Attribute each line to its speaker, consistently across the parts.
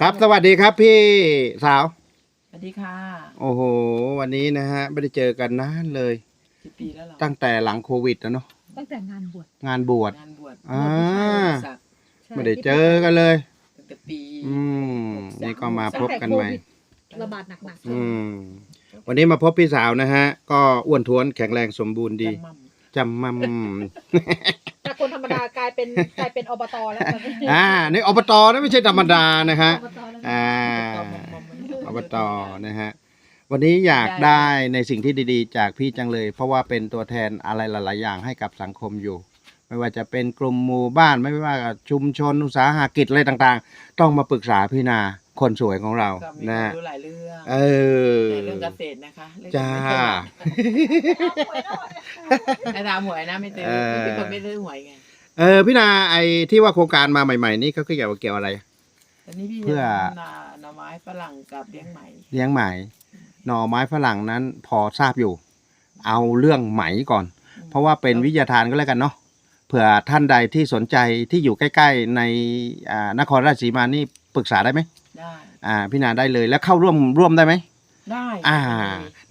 Speaker 1: ครับสวัสดีครับพี่สาว
Speaker 2: สวัสดีค่ะ
Speaker 1: โอ้โห วันนี้นะฮะ ไม่ได้เจอกันนานเลย
Speaker 2: กี่ปีแล้วเหรอ
Speaker 1: ตั้งแต่หลังโควิดนะเนาะ
Speaker 3: ตั้งแต่งานบวช
Speaker 1: งานบวช
Speaker 2: งานบวช
Speaker 1: อ่า
Speaker 2: สัก
Speaker 3: ใช่
Speaker 1: ไม่ได้เจอกันเลย
Speaker 2: ตั้งแต่ปี
Speaker 1: อืมนี่ก็มาพ
Speaker 3: ตั้
Speaker 1: บ
Speaker 3: งแต่
Speaker 1: กัน
Speaker 3: โค
Speaker 1: ใหม่
Speaker 3: วิดระบาดหนักๆ
Speaker 1: อืม วันนี้มาพบพี่สาวนะฮะ ก็อ้วนท้วนแข็งแรงสมบูรณ์ดี
Speaker 2: จำมั่ม
Speaker 1: จำมั่ม
Speaker 3: จากคนธรรมดากลายเป็นกลายเป็นอบตแล้วตอนนี้
Speaker 1: อ่านี่อบตนะไม่ใช่ธรรมดานะฮะ
Speaker 3: อบตแล้ว
Speaker 1: อ่า
Speaker 2: จำมั่ม
Speaker 1: อบตนะฮะวันนี้อยากได้ในสิ่งที่ดีๆ จากพี่จังเลย เพราะว่าเป็นตัวแทนอะไรหลาย ๆ อย่างให้กับสังคมอยู่ ไม่ว่าจะเป็นกลุ่มหมู่บ้านไม่ว่าชุมชนอุตสาหกิจอะไรต่างๆ ต้องมาปรึกษาพี่นา คนสวยของเรา
Speaker 2: ก็มี
Speaker 1: นะ
Speaker 2: ความ
Speaker 1: ฮะ
Speaker 2: รู้หลายเรื่อง
Speaker 1: เออ
Speaker 2: แต่เรื่องเกษตรนะคะเรื่อง
Speaker 1: จ้า
Speaker 2: ไอ้ตามหวยนะไม่ซื้อ
Speaker 1: เออ
Speaker 2: เป็นคนไม่ซื้อหวยไง
Speaker 1: เออพี่นาไอ้ที่ว่าโครงการมาใหม่ๆนี่เขาเกี่ยวกับเกี่ยวอะไร
Speaker 2: ตอนนี้พี่
Speaker 1: เพื่อ
Speaker 2: จะทำนาหน่อไม้ฝรั่งกับเลี้ยงไหม
Speaker 1: เลี้ยงไหมหน่อไม้ฝรั่งนั้นพอทราบอยู่ เอาเรื่องไหมก่อน เพราะว่าเป็นวิทยาทานก็แล้วกันเนาะเผื่อท่านใดที่สนใจที่อยู่ใกล้ ๆ ในอ่านครราชสีมานี่ปรึกษาได้ไหม
Speaker 2: ได้
Speaker 1: อ่าพี่นาได้เลยแล้วเข้าร่วมร่วมได้ไหม
Speaker 2: ได้
Speaker 1: อ่า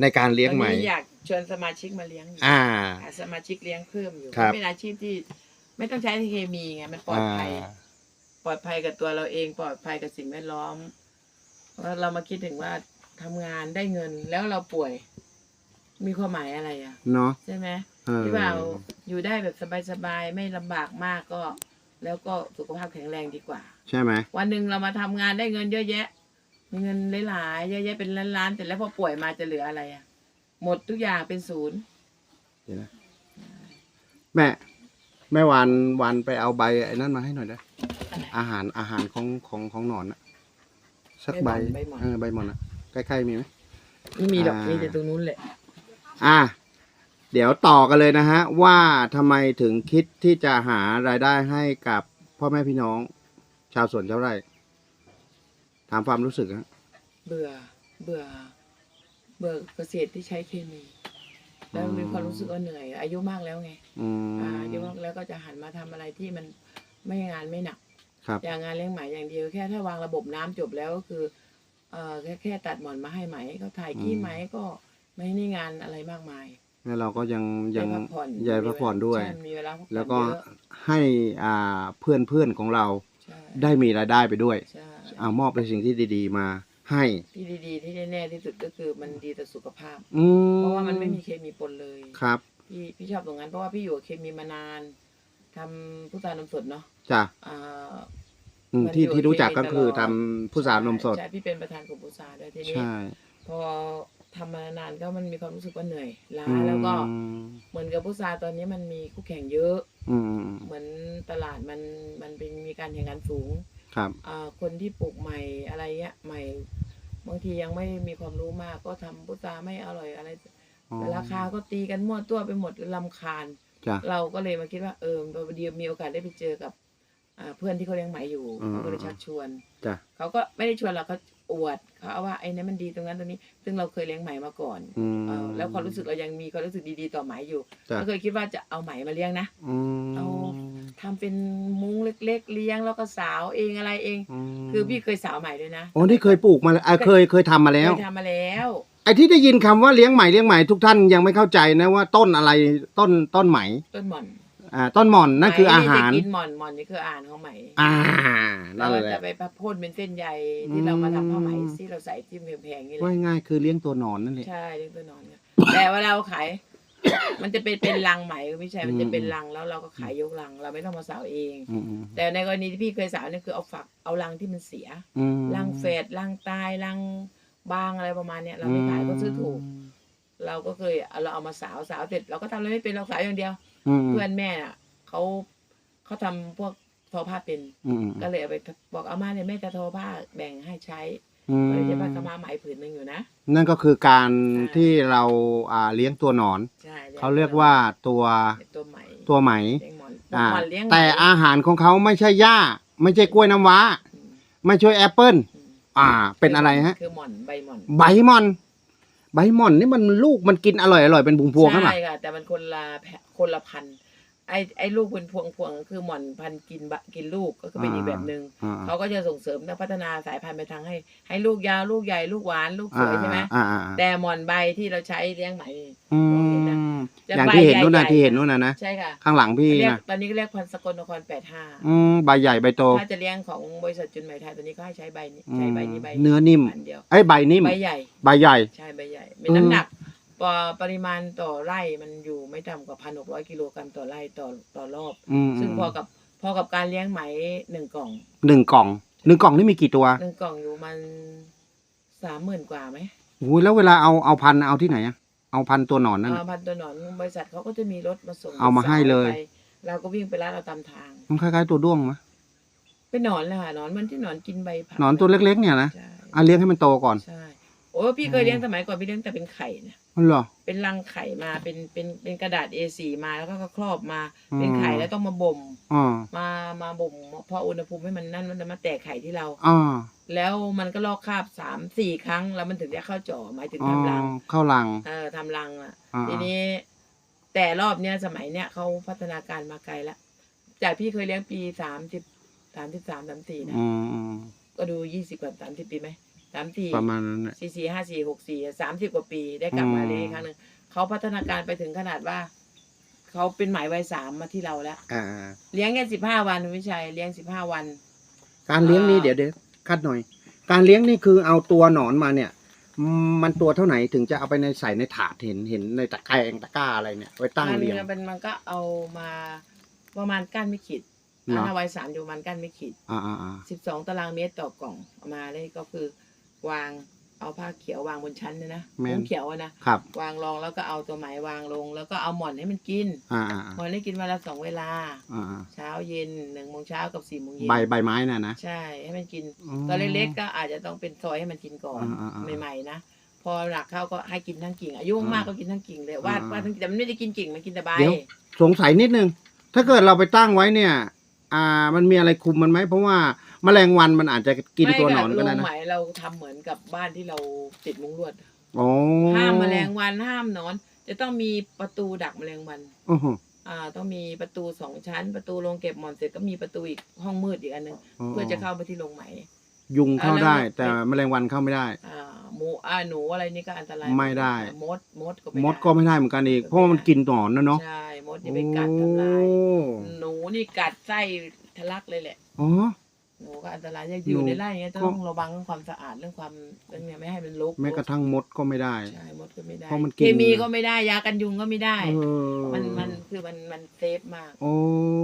Speaker 1: ในการเลี้ยงไหม
Speaker 2: ตอนนี้อยากชวนสมาชิกมาเลี้ยงอยู่
Speaker 1: อ่า
Speaker 2: หาสมาชิกเลี้ยงเพิ่มอยู่
Speaker 1: ครับ
Speaker 2: เป็นอาชีพที่ไม่ต้องใช้เคมีไงมันปลอดภัยปลอดภัยกับตัวเราเองปลอดภัยกับสิ่งแวดล้อมว่าเรามาคิดถึงว่าทำงานได้เงินแล้วเราป่วย มีความหมายอะไรอะ
Speaker 1: เนาะ
Speaker 2: ใช่ไหม
Speaker 1: เออ
Speaker 2: ที่ว่าเราอยู่ได้แบบสบายๆไม่ลำบากมากก็ แล้วก็สุขภาพแข็งแรงดีกว่า
Speaker 1: ใช่ไหม
Speaker 2: วันหนึ่งเรามาทำงานได้เงินเยอะแยะ มีเงินหลายๆเยอะแยะเป็นล้านๆแต่แล้วพอป่วยมาจะเหลืออะไรอะ หมดทุกอย่างเป็นศูนย์
Speaker 1: เดี๋ยวนะแม่ แม่วานวานไปเอาใบไอ้นั่นมาให้หน่อยนะอาหารอาหารของของของหนอนอะสักใบเออใบหมอนอะใกล้ๆมีไหม
Speaker 2: ไม่มีหรอก
Speaker 1: อ่ามี
Speaker 2: มีแต่ตรงนู้นแหละ
Speaker 1: อะ เดี๋ยวต่อกันเลยนะฮะ ว่าทำไมถึงคิดที่จะหารายได้ให้กับพ่อแม่พี่น้อง ชาวสวนชาวไร่ถามความรู้สึกฮะ
Speaker 2: เบื่อ เบื่อ เบื่อเกษตรที่ใช้เคมี แล้วมีความรู้สึกว่าเหนื่อย อายุมากแล้วไง
Speaker 1: อื
Speaker 2: อ่ามอายุมากแล้วก็จะหันมาทำอะไรที่มันไม่งานไม่หนัก
Speaker 1: ครับ
Speaker 2: อย่างงานเลี้ยงไหมอย่างเดียวแค่ถ้าวางระบบน้ำจบแล้วก็คือเอ่อแค่แค่ตัดหมอนมาให้ไหมก็ถ่ายขี้ไหมก็ไม่ได้งานอะไรมากมาย
Speaker 1: แล้วเราก็ยังยัง
Speaker 2: ได้พักผ่อน
Speaker 1: ยายพักผ่อนด้วย
Speaker 2: ใช่มีเวลาพักผ่อน
Speaker 1: แล้วก็
Speaker 2: เยอะ
Speaker 1: ให้อ่าเพื่อนเพื่อนๆของเรา
Speaker 2: ใช่
Speaker 1: ได้มีรายได้ไปด้วย
Speaker 2: ใช่
Speaker 1: เอามอบเป็นสิ่งที่ดี ๆ มาให้
Speaker 2: ที่ดีๆที่แน่ๆที่สุดก็คือมันดีต่อสุขภาพ
Speaker 1: อืม
Speaker 2: เพราะว่ามันไม่มีเคมีปนเลย
Speaker 1: ครับ
Speaker 2: พี่พี่ชอบตรงนั้นเพราะว่าพี่อยู่กับเคมีมานานทำผู้ตานมสดเนาะ
Speaker 1: จ้ะ
Speaker 2: อ่า
Speaker 1: อืม
Speaker 2: มัน
Speaker 1: ที่
Speaker 2: อยู่
Speaker 1: ที่รู้จักก็
Speaker 2: ที่นี่
Speaker 1: คือ
Speaker 2: ตลอด
Speaker 1: ทำผู้สาวนมสด
Speaker 2: ใช่พี่เป็นประธานกลุ่มผู้สาด้วยทีนี้
Speaker 1: ใช่
Speaker 2: พอ ทำมานานก็มันมีความรู้สึกว่าเหนื่อยล้า
Speaker 1: อืม
Speaker 2: แล้วก็เหมือนกับผู้สาตอนนี้มันมีคู่แข่งเยอะ
Speaker 1: อืม
Speaker 2: เหมือนตลาดมันมันเป็นมีการแข่งขันสูง
Speaker 1: ครับ
Speaker 2: อ่าคนที่ปลูกใหม่อะไรเงี้ยใหม่ บางทียังไม่มีความรู้มากก็ทำพุทราไม่อร่อยอะไร
Speaker 1: อ๋อ
Speaker 2: ราคาก็ตีกันมั่วตัวไปหมดลำคาญ
Speaker 1: จ้ะ
Speaker 2: เราก็เลยมาคิดว่าเออพอดีมีโอกาสได้ไปเจอกับอ่าเพื่อนที่เขาเลี้ยงไหมอยู่
Speaker 1: อืม
Speaker 2: เขาก็เลยชักชวน
Speaker 1: จ้ะ
Speaker 2: เขาก็ไม่ได้ชวนเราเขา อวดเขาเอาว่าไอ้นี่มันดีตรงนั้นตรงนี้ ซึ่งเราเคยเลี้ยงไหมมาก่อน
Speaker 1: อืม
Speaker 2: เออแล้วความรู้สึกเรายังมีความรู้สึกดีๆต่อไหมอยู่
Speaker 1: จ้ะ
Speaker 2: ก็เคยคิดว่าจะเอาไหมมาเลี้ยงนะ
Speaker 1: อืม
Speaker 2: เอา ทำเป็นมุ้งเล็ก ๆ เลี้ยงแล้วก็สาวเองอะไรเอง
Speaker 1: ม
Speaker 2: คือพี่เคยสาวไหมด้วยนะ
Speaker 1: โอ้นี่เคยปลูกมาแล้วอะเคยเคยทำมาแล้ว
Speaker 2: เคยทำมาแล้ว
Speaker 1: ไอ้ที่ได้ยินคำว่าเลี้ยงไหมเลี้ยงไหมทุกท่านยังไม่เข้าใจนะว่าต้นอะไรต้นต้นไหม
Speaker 2: ต้นหม่อน
Speaker 1: อ่าต้นหม่อนนั่นคืออาหาร
Speaker 2: ไหมที่จะกินหม่อนหม่อนนี่คืออาหารของไหม
Speaker 1: อ่า
Speaker 2: เรา
Speaker 1: นั่นแหละ
Speaker 2: จะไปประพ่นเป็นเส้นใยที่เรามาทำผ้าไหม
Speaker 1: อืม
Speaker 2: ที่เราใส่ที่แพงๆนี่แห
Speaker 1: ว่า
Speaker 2: ละ
Speaker 1: ง่ายคือเลี้ยงตัวหนอนนั่นแหละ
Speaker 2: ใช่เลี้ยงตัวนอนเนี่ยแต่เวลาเราขาย มันจะเป็นเป็นลังไหมไม่ใช่มันจะเป็นลังแล้วเราก็ขายยกลัง เราไม่ต้องมาสาวเอง
Speaker 1: อืมอืม
Speaker 2: แต่ในกรณีที่พี่เคยสาวเนี่ยคือเอาฝักเอาลังที่มันเสีย
Speaker 1: อืม
Speaker 2: ลังเฟดลังตายลังบางอะไรประมาณเนี้ยเราไม่ขายก็ซื้อถูก เราก็เคยเอาเราเอามาสาวสาวเสร็จเราก็ทำอะไรไม่เป็นเราสาวอย่างเดียว
Speaker 1: ม
Speaker 2: เพื่อนแม่น่ะเขาเขาทำพวกทอผ้าเป็น
Speaker 1: อืมอืม
Speaker 2: ก็เลยเอาไปบอกเอามาเนี่ยแม่จะทอผ้าแบ่งให้ใช้
Speaker 1: อืม
Speaker 2: ก็เลยจะผ้ากำมาไหมผืนหนึ่งอยู่นะ
Speaker 1: นั่นก็คือการ
Speaker 2: อ่า
Speaker 1: ที่เราอ่าเลี้ยงตัวหนอน
Speaker 2: ใช่
Speaker 1: เขาเรียกว่าตัว
Speaker 2: ตัวไหม
Speaker 1: ตัวไหม
Speaker 2: เลี้ยงหมอน
Speaker 1: อ่า
Speaker 2: หมอนเลี้ยง
Speaker 1: แต่อาหารของเขาไม่ใช่หญ้า ไม่ใช่กล้วยน้ำว้า
Speaker 2: อืม
Speaker 1: ไม่ใช่แอปเปิ้ล
Speaker 2: อืม
Speaker 1: อ่า เป็นอะไรฮะ
Speaker 2: คือหมอนใบหมอน
Speaker 1: ใบหมอน ใบหมอนนี่มันลูกมันกินอร่อยอร่อยเป็นพวงๆใช่ไหม
Speaker 2: ใช่ค่ะแต่มันคนละแพะ คนละพันธุ์ไอ้ไอ้ลูกเป็นพวงพวงๆคือหม่อนพันธุ์กินบะกินลูกก็คือเป็นอีกแบบหนึ่ง
Speaker 1: อ่า
Speaker 2: เขาก็จะส่งเสริมและพัฒนาสายพันธุ์ไปทางให้ ให้ลูกยาวลูกใหญ่ลูกหวานลูกสวยใช่ไหม
Speaker 1: อ่าอ่าอ่า
Speaker 2: แต่หม่อนใบที่เราใช้เลี้ยงไหมนี่
Speaker 1: อื
Speaker 2: มองเห็นนะ
Speaker 1: ม
Speaker 2: จะ
Speaker 1: อย่างที่เห็น
Speaker 2: ใบ
Speaker 1: นู่นนะ
Speaker 2: ใหญ่ๆ
Speaker 1: ที่เห็นนู่นนะนะ
Speaker 2: ใช่ค่ะ
Speaker 1: ข้างหลังพี่
Speaker 2: เรียก
Speaker 1: นะ
Speaker 2: ตอนนี้ก็เรียกพันธุ์สกลนครแปดห้า
Speaker 1: อืมใบใหญ่ใบโต
Speaker 2: ถ้าจะเลี้ยงของบริษัทจุนไหมไทยตัวนี้ก็ให้ใช้ใบนี้
Speaker 1: อืม
Speaker 2: ใช้ใบนี้ใบ
Speaker 1: เนื้อนิ่ม
Speaker 2: อันเดียว
Speaker 1: ไอ้ยใบนิ่ม
Speaker 2: ใบใหญ่
Speaker 1: ใบใหญ่
Speaker 2: ใช่ใบใหญ่เป็น
Speaker 1: เออ
Speaker 2: น้ำหนัก ปอปริมาณต่อไร่มันอยู่ไม่ต่ำกว่าพันหกร้อยกิโลกรัมต่อไร่ต่อต่อรอบ
Speaker 1: อืม
Speaker 2: ซึ่งพอกับพอกับการเลี้ยงไหมหนึ่งกล่อง
Speaker 1: หนึ่งกล่องหนึ่งกล่องนี่มีกี่ตัว
Speaker 2: หนึ่งกล่องอยู่มันสามหมื่นกว่าไหม
Speaker 1: โอ้ยแล้วเวลาเอาเอาพันธุ์เอาที่ไหนอะเอาพันธุ์ตัวหนอนนั่น
Speaker 2: อ่า
Speaker 1: น่ะ
Speaker 2: พันตัวหนอนบริษัทเขาก็จะมีรถมาส่ง
Speaker 1: เอามาให้เลย
Speaker 2: ไปเราก็วิ่งไปร้านเราตามทาง
Speaker 1: มันคล้ายๆตัวด้วงไหม
Speaker 2: เป็นหนอนเลยค่ะหนอนมันที่หนอนกินใบผัก
Speaker 1: หนอนตัวเล็กๆเนี่ยนะ
Speaker 2: ใช่
Speaker 1: อะเลี้ยงให้มันโตก่อน
Speaker 2: ใช่โอ้พี่เคยเลี้ยงสมัยก่อนพี่เลี้ยงแต่เป็นไข่นะ
Speaker 1: มัน เหรอ
Speaker 2: เป็นรังไข่มาเป็นเป็นเป็นกระดาษ A4 มาแล้วก็ครอบมา
Speaker 1: อืม
Speaker 2: เป็นไข่แล้วต้องมาบ่ม
Speaker 1: อ่า
Speaker 2: มามาบ่มพออุณหภูมิให้มันนั่นมันจะมาแตกไข่ที่เรา
Speaker 1: อ่า
Speaker 2: แล้วมันก็ลอกคราบสามสี่ครั้ง แล้วมันถึงจะเข้าจ่อหมายถึง
Speaker 1: อ๋อ
Speaker 2: ทำรัง
Speaker 1: เข้ารัง
Speaker 2: เออทำรังอะ
Speaker 1: อ่า
Speaker 2: ทีนี้แต่รอบเนี้ยสมัยเนี้ยเขาพัฒนาการมาไกลแล้วจากพี่เคยเลี้ยงปีสามสิบสามสิบสามสามสี่นะ
Speaker 1: อืมอืม
Speaker 2: ก็ดูยี่สิบกว่าสามสิบปีไหม สามสี่
Speaker 1: ประมาณนั้นแหละ
Speaker 2: สี่สี่ห้าสี่หกสี่สามสิบกว่าปีได้กลับมา
Speaker 1: อืม
Speaker 2: เลี้ยงอีกครั้งหนึ่งเขาพัฒนาการไปถึงขนาดว่า เขาเป็นหมายวัยสามมาที่เราแล้ว
Speaker 1: อ่า
Speaker 2: เลี้ยงแค่สิบห้าวันคุณวิชัยเลี้ยงสิบห้าวัน
Speaker 1: การเลี้ยงนี่
Speaker 2: อ่า
Speaker 1: เดี๋ยวเดี๋ยวคัดหน่อย การเลี้ยงนี่คือเอาตัวหนอนมาเนี่ยอืมมันตัวเท่าไหนถึงจะเอาไปในใส่ในถาดเห็นเห็นในตะแกรงตะกร้าอะไรเนี่ยไว้ตั้ง
Speaker 2: มัน
Speaker 1: เรียง
Speaker 2: มันมันก็เอามาประมาณก้านไม่ขีด
Speaker 1: เนาะ
Speaker 2: ถ้าวัยสามอยู่ประมาณก้านไม่ขีด
Speaker 1: อ่าอ่าอ่า
Speaker 2: สิบสองตารางเมตรต่อกล่องเอามาเลยก็คือ วางเอาผ้าเขียววางบนชั้นเนี่ยนะมุ้งเขียวอะนะครับ วางรองแล้วก็เอาตัวไหมวางลง แล้วก็เอาหมอนให้มันกิน
Speaker 1: อ่าอ่า
Speaker 2: หมอนให้กินวันละสองเวลา
Speaker 1: อ่าอ่า
Speaker 2: เช้าเย็นหนึ่งโมงเช้ากับสี่โมงเย็น
Speaker 1: ใบใบไม้น่ะนะ
Speaker 2: ใช่ให้มันกิน
Speaker 1: อ๋อ
Speaker 2: ตอนเล็กๆก็อาจจะต้องเป็นซอยให้มันกินก่อน
Speaker 1: อ่าอ่าอ่า
Speaker 2: ใหม่ๆนะพอหนักเข้าก็ให้กินทั้งกิ่งอายุมากๆก็กินทั้งกิ่งเลยว่า
Speaker 1: อ่า
Speaker 2: ว่าทั้งแต่มันไม่ได้กินกิ่งมันกินแต่ใบ
Speaker 1: เดี๋ยว สงสัยนิดนึง ถ้าเกิดเราไปตั้งไว้เนี่ย อ่า มันมีอะไรคุมมันไหม เพราะว่า แมลงวันมันอาจจะกินตัวหนอนก็ได้
Speaker 2: ไม่
Speaker 1: นะ
Speaker 2: ค่ะโรงไหมเราทำเหมือนกับบ้านที่เราติดมุ้งลวด
Speaker 1: โอ้
Speaker 2: ห้ามแมลงวันห้ามหนอน จะต้องมีประตูดักแมลงวัน
Speaker 1: โอ้โห
Speaker 2: อ่า ต้องมีประตูสองชั้น ประตูโรงเก็บหมอนเสร็จก็มีประตูอีกห้องมืดอีกอันหนึงเพื่อจะเข้าไปที่โรงไหม
Speaker 1: ยุงเข้าได้
Speaker 2: แล้ว
Speaker 1: แต่แมลงวันเข้าไม่ได้
Speaker 2: อ่าหมูอ่าหนูอะไรนี่ก็อันตราย
Speaker 1: ไม่ได้
Speaker 2: มดมดก็ไม่
Speaker 1: มดก็ไม่ได้เหมือนกันอีกเพราะว่ามันกินหนอนนะเนาะ
Speaker 2: ใช่มดนี่ไปกัดทำลาย
Speaker 1: โอ้
Speaker 2: หนูนี่กัดไส้ทะลักเลยแหละ
Speaker 1: อ๋อ
Speaker 2: หนูก็อันตรายจะอยู่
Speaker 1: หนู
Speaker 2: ในไร่เงี้ย
Speaker 1: ก็
Speaker 2: ต้องระวังเรื่องความสะอาดเรื่องความเรื่องเนี้ยไม่ให้มันรก
Speaker 1: แม้กระทั่งมดก็ไม่ได้
Speaker 2: ใช่มดก็ไม่ได้
Speaker 1: เพราะมันกิ
Speaker 2: เคนมีก็ไม่ได้ยากันยุงก็ไม่ได้
Speaker 1: เออ
Speaker 2: มันมันคือมันมันเซฟมาก
Speaker 1: โอ้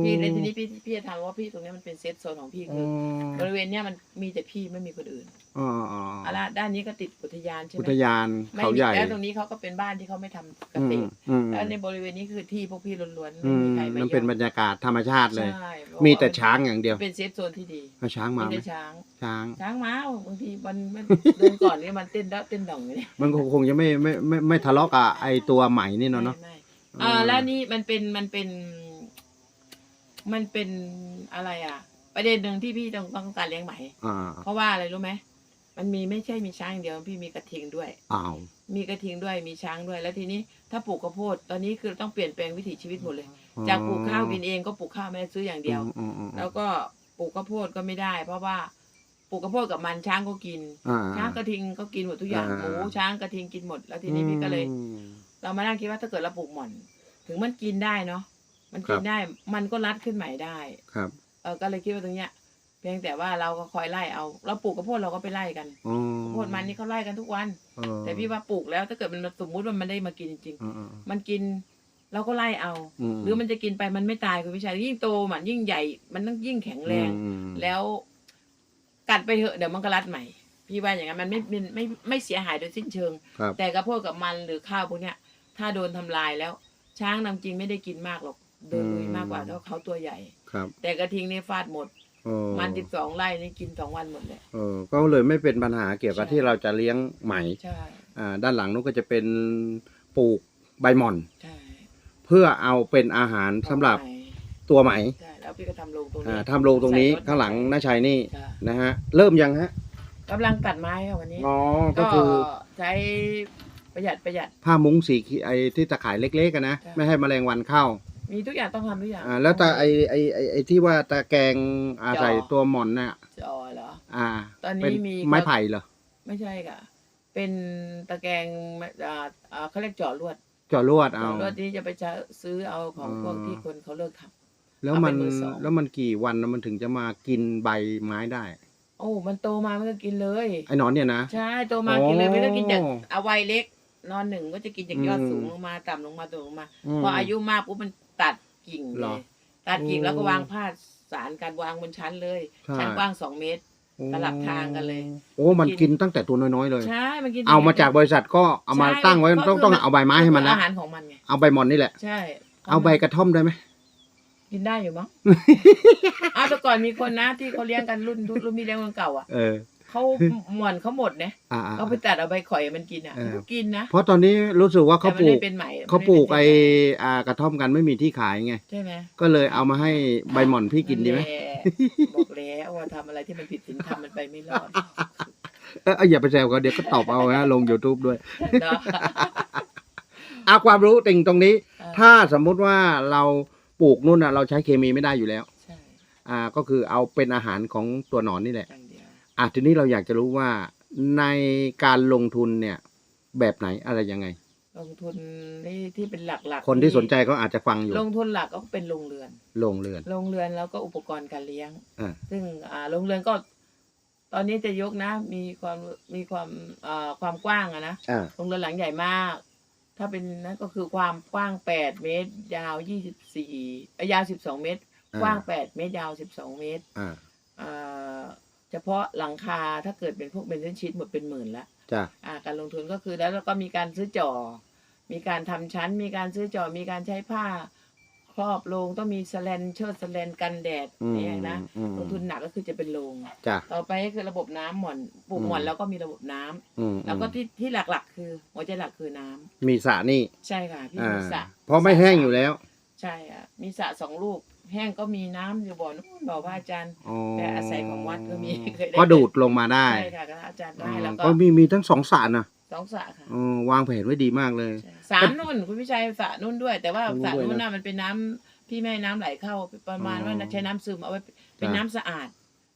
Speaker 2: พี่ในทีนี้พี่พี่จะทำว่าพี่ตรงเนี้ยมันเป็นเซฟโซนของพี่
Speaker 1: อ๋
Speaker 2: คืออบริเวณเนี้ยมันมีแต่พี่ไม่มีคนอื่น
Speaker 1: อ๋ออ๋อ
Speaker 2: อะละด้านนี้ก็ติดอุทยานใช่ไห
Speaker 1: อุ
Speaker 2: ม
Speaker 1: ทยาน
Speaker 2: ไม่
Speaker 1: เขา
Speaker 2: มี
Speaker 1: ใหญ่
Speaker 2: แล้วตรงนี้เขาก็เป็นบ้านที่เขาไม่ทำเก
Speaker 1: อื
Speaker 2: ษ
Speaker 1: ม
Speaker 2: ตร
Speaker 1: อืม
Speaker 2: แล้วในบริเวณนี้คือที่พวกพี่ล้วนๆ
Speaker 1: อื
Speaker 2: ไม่
Speaker 1: ม
Speaker 2: มีใครมา
Speaker 1: มันเป็นบร
Speaker 2: ยุ่ง
Speaker 1: รยากาศธรรมชาติเลย
Speaker 2: ใช่
Speaker 1: มีแต่ช้างอย่างเดียว
Speaker 2: เป็นเซฟโซนที่ดี
Speaker 1: เอาช้างมา
Speaker 2: มี
Speaker 1: ไหม
Speaker 2: แต่ช้าง
Speaker 1: ช้าง
Speaker 2: ช้างม้าบางทีมันมันเดินก่อนนี่มันเต้นแล้วเต้นดองอยู่เนี่ย
Speaker 1: มันคงคงจะไม่ไม่ไม่ไม่ทะเลาะกับไอตัวไหมนี่เนาะเนาะ
Speaker 2: ไม่ไม่
Speaker 1: เอออ่
Speaker 2: อ่าแล้วนี่มันเป็นมันเป็น มันเป็นอะไรอะ ประเด็นหนึ่งที่พี่ต้องต้องการเลี้ยงไหม
Speaker 1: อ่า
Speaker 2: เพราะว่าอะไรรู้ไหมมันมีไม่ใช่มีช้างอย่างเดียวพี่มีกระทิงด้วย
Speaker 1: อ้าว
Speaker 2: มีกระทิงด้วยมีช้างด้วย แล้วทีนี้ถ้าปลูกข้าวโพดตอนนี้คือต้องเปลี่ยนแปลงวิถีชีวิตหมดเลย จากปลูกข้าวกินเองก็ปลูกข้าวไม่ได้ซื้ออย่างเดียว
Speaker 1: อืมอืมอืม
Speaker 2: แล้วก็ ปลูกข้าวโพดก็ไม่ได้ เพราะว่าปลูกข้าวโพดกับมันช้างก็กิน
Speaker 1: อ่า
Speaker 2: ช้างกระทิงก็กินหมดทุกอย่าง
Speaker 1: อ่า
Speaker 2: หมูช้างกระทิงกินหมด แล้วทีนี้พี่ก็เลย
Speaker 1: อืม
Speaker 2: เรามานั่งคิดว่าถ้าเกิดเราปลูกหม่อน ถึงมันกินได้เนาะมันกิน
Speaker 1: ครับ
Speaker 2: ได้มันก็รัดขึ้นใหม่ได้
Speaker 1: ครับ
Speaker 2: เออก็เลยคิดว่าตรงเนี้ย เพียงแต่ว่าเราก็คอยไล่เอา เราปลูกข้าวโพดเราก็ไปไล่กัน
Speaker 1: อ๋อ
Speaker 2: ข้าวโพดมันนี่เขาไล่กันทุกวัน
Speaker 1: เออ
Speaker 2: แต่พี่ว่าปลูกแล้วถ้าเกิดมันสมมุติว่ามันได้มากินจริง
Speaker 1: เออเออ
Speaker 2: ๆมันกิน เราก็ไล่เอา
Speaker 1: ม
Speaker 2: หรือมันจะกินไปมันไม่ตายคุณวิชัยยิ่งโตมันยิ่งใหญ่ มันต้องยิ่งแข็งแรง
Speaker 1: อืม
Speaker 2: แล้ว กัดไปเถอะเดี๋ยวมันก็รัดใหม่ พี่ว่าอย่างนั้นมันไม่ไม่ไม่ไม่เสียหายโดยสิ้นเชิง
Speaker 1: ครับ
Speaker 2: แต่กระโพดกับมันหรือข้าวพวกเนี้ย ถ้าโดนทำลายแล้ว ช้างนำจริงไม่ได้กินมากหรอกเดินลุยมากกว่าเพราะเขาตัวใหญ่
Speaker 1: ครับ
Speaker 2: แต่กระทิงนี่ฟาดหมด
Speaker 1: เออ
Speaker 2: มันสิบสองไร่นี่กินสองวันหมดเลย
Speaker 1: เออก็เลยไม่เป็นปัญหาเกี่ยวกับ
Speaker 2: ใช่
Speaker 1: ที่เราจะเลี้ยงไหม
Speaker 2: ใช่
Speaker 1: อ่าด้านหลังนู้นก็จะเป็นปลูกใบหม่อน
Speaker 2: ใช่
Speaker 1: เพื่อเอาเป็นอาหารสำหรับตัวไหม
Speaker 2: ใช่แล้วพี่ก็ทำโรงตรง
Speaker 1: อ่า
Speaker 2: นี้
Speaker 1: ทำโรงตรงนี้
Speaker 2: ใส่ถ
Speaker 1: ข้างหลังน้าชัยนี่
Speaker 2: ใช่
Speaker 1: นะฮะเริ่มยังฮะ
Speaker 2: กำลังตัดไม้ค่ะวันนี้
Speaker 1: อ๋อก็
Speaker 2: ก็
Speaker 1: คือ
Speaker 2: ใช้ประหยัดประหยัด
Speaker 1: ผ้ามุ้งสีเขีไอ้ที่ตะข่ายเล็กๆกันนะ
Speaker 2: ใช่
Speaker 1: ไม่ให้แมลงวันเข้า
Speaker 2: มีทุกอย่างต้องทำทุกอย่าง
Speaker 1: อ่าแล้วตาไอไอไอไอที่ว่าตะแกรงอา
Speaker 2: จอ
Speaker 1: ใส่ตัวหมอนน่ะ
Speaker 2: จอเหรอ
Speaker 1: อ่า
Speaker 2: ตอนนี้
Speaker 1: เป็น
Speaker 2: มี
Speaker 1: ไม้ไผ่เหรอ
Speaker 2: ไม่ใช่ค่ะ เป็นตะแกรงอ่าอ่าเขาเรียกเจาะลวด
Speaker 1: เจาะลวด
Speaker 2: เจาะ
Speaker 1: เอา
Speaker 2: ลวดที่จะไปใช้ซื้อเอาของ
Speaker 1: อ๋อ
Speaker 2: พวกที่คนเขาเลิกทำ
Speaker 1: แล้วมัน
Speaker 2: เอาเป็นมือสอง
Speaker 1: แล้วมันกี่วันนะมันถึงจะมากินใบไม้ได้
Speaker 2: โอ้มันโตมามันก็กินเลย
Speaker 1: ไอ้หนอนเนี่ยนะ
Speaker 2: ใช่โตมากินเลยไม่ต้องกินจาก
Speaker 1: โอ้
Speaker 2: เอาวัยเล็ก นอนหนึ่งก็จะกินจากยอด
Speaker 1: อืม
Speaker 2: สูงลงมาต่ำลงมาต่ำลงมา
Speaker 1: ม
Speaker 2: พออายุมากปุ๊บมันตัดกิ่ง
Speaker 1: เหร
Speaker 2: เล
Speaker 1: อย
Speaker 2: ตัดกิ่ง
Speaker 1: โอ้
Speaker 2: แล้วก็วางพาดสารการวางบนชั้นเลย
Speaker 1: ใช่
Speaker 2: ชั้นกว้างสองเมตร สลับทางกันเลย
Speaker 1: โอ้มันกินตั้งแต่ตัวน้อยๆเลย
Speaker 2: ใช่ มันกิน
Speaker 1: เอามาจากบริษัทก็เอามา
Speaker 2: ใช่
Speaker 1: ตั้งไว้
Speaker 2: ก็
Speaker 1: ต้อง
Speaker 2: คื
Speaker 1: ต้องเอาใบไม้ให้มัน
Speaker 2: คือ
Speaker 1: นะ
Speaker 2: อาหารของมันไง
Speaker 1: เอาใบหมอนนี่แหละ
Speaker 2: ใช่
Speaker 1: เอาใบกระท่อมได้ไหม
Speaker 2: กินได้อยู่มั้งอ้าวแต่ก่อนมีคนนะที่เขาเลี้ยงกันรุ่นรุ่นรุ่นพี่เลี้ยงคนเก่าอะ
Speaker 1: เออ
Speaker 2: เขาหมอนเขาหมดนะ
Speaker 1: อ่า
Speaker 2: เขาไปตัดเอาใบข่อยมันกินอะ
Speaker 1: เออ
Speaker 2: มันก็กินนะ
Speaker 1: เพราะตอนนี้รู้สึกว่าเขา
Speaker 2: แต่
Speaker 1: ป
Speaker 2: มัน
Speaker 1: ลู
Speaker 2: ไม่
Speaker 1: ก
Speaker 2: เป็นใหม่
Speaker 1: เขาปลูก
Speaker 2: มัน
Speaker 1: ไอ
Speaker 2: ม่เป็น
Speaker 1: อ่ากระท่อมกันไม่มีที่ขายไง
Speaker 2: ใช่ไหม
Speaker 1: ก็เลยเอามาให้ใบหม่อนพี่กินดีไหม
Speaker 2: แหละบอกแล้วว่าทำอะไรที่มันผิดศีลธรรมมันไปไม่รอด
Speaker 1: เอออย่าไปแซวเขาเดี๋ยวก็ตอบเอานะลง YouTube ด้วย
Speaker 2: เนาะ
Speaker 1: เอาความรู้ติ่งตรงนี้
Speaker 2: เออ
Speaker 1: ถ้าสมมุติว่าเราปลูกนู่นน่ะเราใช้เคมีไม่ได้อยู่แล้ว
Speaker 2: ใช่
Speaker 1: อ่าก็คือเอาเป็นอาหารของตัวหนอนนี่แหละ
Speaker 2: อย่างเดียว
Speaker 1: อะทีนี้เราอยากจะรู้ว่าในการลงทุนเนี่ย แบบไหนอะไรยังไง
Speaker 2: ลงทุนที่ที่เป็นหลักๆ
Speaker 1: คนที่สนใจเขาอาจจะฟังอยู่
Speaker 2: ลงทุนหลักก็เป็นโรงเรือน
Speaker 1: ลงเรือน
Speaker 2: โรงเรือนแล้วก็อุปกรณ์การเลี้ยง
Speaker 1: อ่า
Speaker 2: ซึ่งอ่าโรงเรือนก็ ตอนนี้จะยกนะ มีความมีความอ่าความกว้างอะนะ
Speaker 1: อ่า
Speaker 2: โรงเรือนหลังใหญ่มาก ถ้าเป็นนั่นก็คือความกว้างแปดเมตร ยาวยี่สิบสี่ยาวสิบสองเมตร
Speaker 1: อ่าก
Speaker 2: ว้างแปดเมตรยาวสิบสองเมตร
Speaker 1: อ่า
Speaker 2: อ่า เฉพาะหลังคาถ้าเกิดเป็นพวกเบนเซนชีตหมดเป็นหมื่นละ
Speaker 1: จ้ะ
Speaker 2: อ่าการลงทุนก็คือแล้วเราก็มีการซื้อจอมีการทำชั้น มีการซื้อจอมีการใช้ผ้าครอบโรงต้องมีสแลนเชิดสแลนกันแดด
Speaker 1: อืม
Speaker 2: เนี่ยนะ
Speaker 1: อืม
Speaker 2: ลงทุนหนักก็คือจะเป็นโรง
Speaker 1: จ้ะ
Speaker 2: ต่อไปก็คือระบบน้ำหม่อนปลูกหม่อน
Speaker 1: อืม
Speaker 2: แล้วก็มีระบบน้ำ
Speaker 1: อืม
Speaker 2: แล้วก็ที่ที่หลักๆ คือหัวใจหลักคือน้ำ
Speaker 1: มีสระนี่
Speaker 2: ใช่ค่ะพี่
Speaker 1: อ่า
Speaker 2: มีสระ
Speaker 1: เพราะไม่แห้งอยู่แล้ว
Speaker 2: ใช่อะมีสระสองลูก แห้งก็มีน้ำอยู่บ่อนู้นบ่อพระอาจารย์
Speaker 1: อ๋อ
Speaker 2: แต่อาศัยของวัดก็มีเคยได้
Speaker 1: ก็ดูดลงมาได้
Speaker 2: ใช่ค่ะก็อาจารย์ก็
Speaker 1: อ๋อ
Speaker 2: ให้แล้วก็
Speaker 1: ก็มีมีทั้งสองสระนะ
Speaker 2: สองสระค่ะ
Speaker 1: อ๋อวางแผนไว้ดีมากเลย
Speaker 2: ใช่สามนู่นคุณพี่ชัยสระนู่นด้วย แต่ว่า
Speaker 1: นู่น
Speaker 2: สระ
Speaker 1: ด้วย
Speaker 2: นู่น
Speaker 1: นะ
Speaker 2: น่ะมันเป็นน้ำพี่ไม่ให้น้ำไหลเข้าประมาณ
Speaker 1: อ๋อ
Speaker 2: ว่าใช้น้ำซึมเอาไว้เป็น
Speaker 1: จ้ะ
Speaker 2: น้ำสะอาด